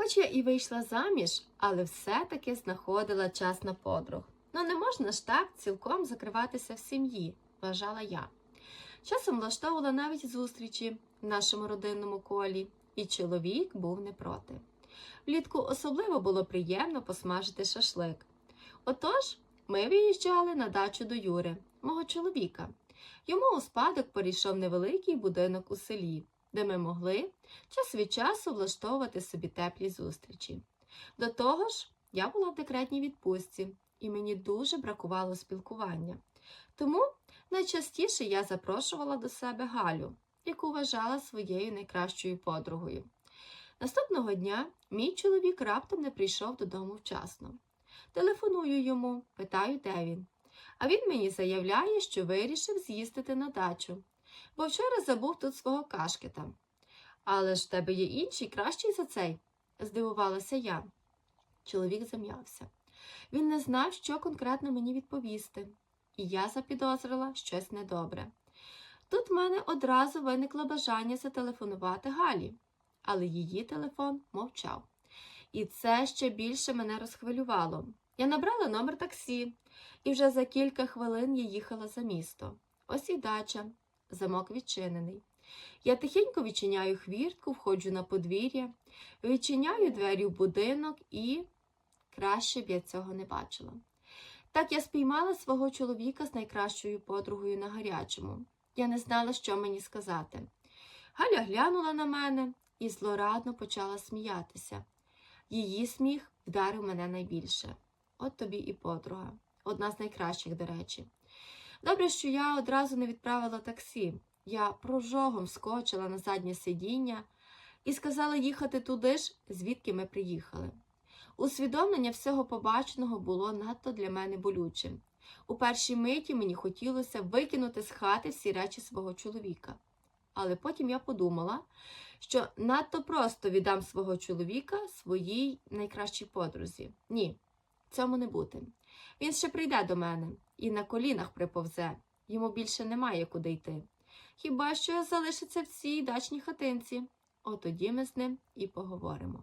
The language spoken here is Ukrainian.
Хоч я і вийшла заміж, але все-таки знаходила час на подруг. Ну не можна ж так цілком закриватися в сім'ї, вважала я. Часом влаштовувала навіть зустрічі в нашому родинному колі, і чоловік був не проти. Влітку особливо було приємно посмажити шашлик. Отож, ми виїжджали на дачу до Юри, мого чоловіка. Йому у спадок перейшов невеликий будинок у селі, де ми могли час від часу влаштовувати собі теплі зустрічі. До того ж, я була в декретній відпустці, і мені дуже бракувало спілкування. Тому найчастіше я запрошувала до себе Галю, яку вважала своєю найкращою подругою. Наступного дня мій чоловік раптом не прийшов додому вчасно. Телефоную йому, питаю, де він. А він мені заявляє, що вирішив з'їздити на дачу, бо вчора забув тут свого кашкета. Але ж в тебе є інший, кращий за цей, здивувалася я. Чоловік зам'явся. Він не знав, що конкретно мені відповісти, і я запідозрила щось недобре. Тут в мене одразу виникло бажання зателефонувати Галі, але її телефон мовчав. І це ще більше мене розхвилювало. Я набрала номер таксі, і вже за кілька хвилин я їхала за місто. Ось і дача, замок відчинений. Я тихенько відчиняю хвіртку, входжу на подвір'я, відчиняю двері в будинок і краще б я цього не бачила. Так я спіймала свого чоловіка з найкращою подругою на гарячому. Я не знала, що мені сказати. Галя глянула на мене і злорадно почала сміятися. Її сміх вдарив мене найбільше. От тобі і подруга, одна з найкращих, до речі. Добре, що я одразу не відправила таксі. Я прожогом скочила на заднє сидіння і сказала їхати туди ж, звідки ми приїхали. Усвідомлення всього побаченого було надто для мене болючим. У першій миті мені хотілося викинути з хати всі речі свого чоловіка. Але потім я подумала, що надто просто віддам свого чоловіка своїй найкращій подрузі. Ні, цьому не бути. Він ще прийде до мене і на колінах приповзе. Йому більше немає куди йти. Хіба що залишиться в цій дачній хатинці? Отоді ми з ним і поговоримо.